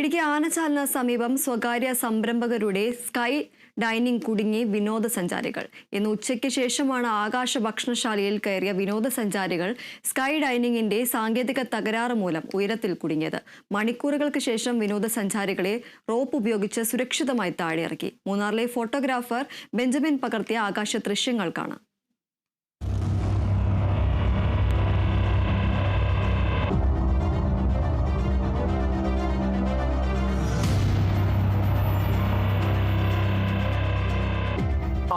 ഇടുക്കി ആനച്ചാലിന് സമീപം സ്വകാര്യ സംരംഭകരുടെ sky dining കുടുങ്ങി വിനോദസഞ്ചാരികൾ. ഇന്ന് ഉച്ചയ്ക്ക് ശേഷമാണ് ആകാശ ഭക്ഷണശാലയിൽ കയറിയ വിനോദസഞ്ചാരികൾ സ്കൈ ഡൈനിങ്ങിന്റെ സാങ്കേതിക തകരാറ് മൂലം ഉയരത്തിൽ കുടുങ്ങിയത്. മണിക്കൂറുകൾക്ക് ശേഷം വിനോദസഞ്ചാരികളെ റോപ്പ് ഉപയോഗിച്ച് സുരക്ഷിതമായി താഴെയിറക്കി. മൂന്നാറിലെ ഫോട്ടോഗ്രാഫർ ബെഞ്ചമിൻ പകർത്തിയ ആകാശ ദൃശ്യങ്ങൾ കാണാം.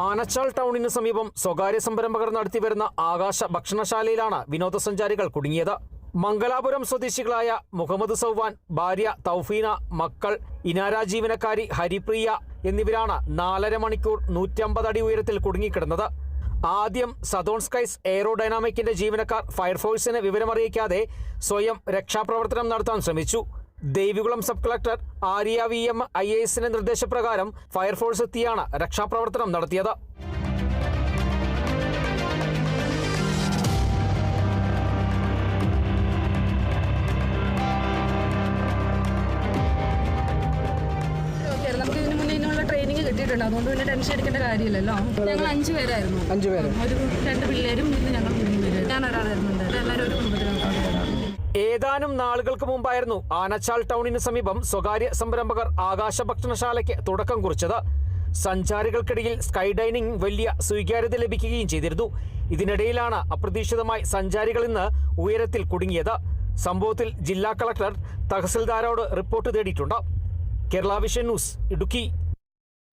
ആനച്ചാൽ ടൗണിന് സമീപം സ്വകാര്യ സംരംഭകർ നടത്തിവരുന്ന ആകാശ ഭക്ഷണശാലയിലാണ് വിനോദസഞ്ചാരികൾ കുടുങ്ങിയത്. മംഗലാപുരം സ്വദേശികളായ മുഹമ്മദ് സൗവാൻ ഭാര്യ തൗഫീന മക്കൾ ഇനാര ജീവനക്കാരി ഹരിപ്രിയ എന്നിവരാണ് നാലര മണിക്കൂർ നൂറ്റമ്പത് അടി ഉയരത്തിൽ കുടുങ്ങിക്കിടന്നത്. ആദ്യം സതോൺ സ്കൈസ് എയറോഡൈനാമിക്കിന്റെ ജീവനക്കാർ ഫയർഫോഴ്സിനെ വിവരമറിയിക്കാതെ സ്വയം രക്ഷാപ്രവർത്തനം നടത്താൻ ശ്രമിച്ചു. Devikulam sub collector Arya V M I എസിന്റെ നിർദ്ദേശപ്രകാരം ഫയർഫോഴ്സ് എത്തിയാണ് രക്ഷാപ്രവർത്തനം നടത്തിയത്. കിട്ടിയിട്ടുണ്ട്. അതുകൊണ്ട് പിന്നെ ടെൻഷൻ അടിക്കേണ്ട കാര്യമില്ലല്ലോ. ഞങ്ങൾ അഞ്ചു പേരായിരുന്നു. ഒരു രണ്ട് പിള്ളേരും ഞങ്ങൾ മൂന്ന് പേര്. ഞാൻ ഒരാളായിരുന്നു. ഏതാനും നാളുകൾക്ക് മുമ്പായിരുന്നു ആനച്ചാൽ ടൗണിന് സമീപം സ്വകാര്യ സംരംഭകർ ആകാശ ഭക്ഷണശാലയ്ക്ക് തുടക്കം കുറിച്ചത്. സഞ്ചാരികൾക്കിടയിൽ സ്കൈ ഡൈനിങ് വലിയ സ്വീകാര്യത ലഭിക്കുകയും ചെയ്തിരുന്നു. ഇതിനിടയിലാണ് അപ്രതീക്ഷിതമായി സഞ്ചാരികൾ ഇന്ന് ഉയരത്തിൽ കുടുങ്ങിയത്. സംഭവത്തിൽ ജില്ലാ കളക്ടർ തഹസിൽദാരോട് റിപ്പോർട്ട് തേടിയിട്ടുണ്ട്. Kerala vision news Idukki.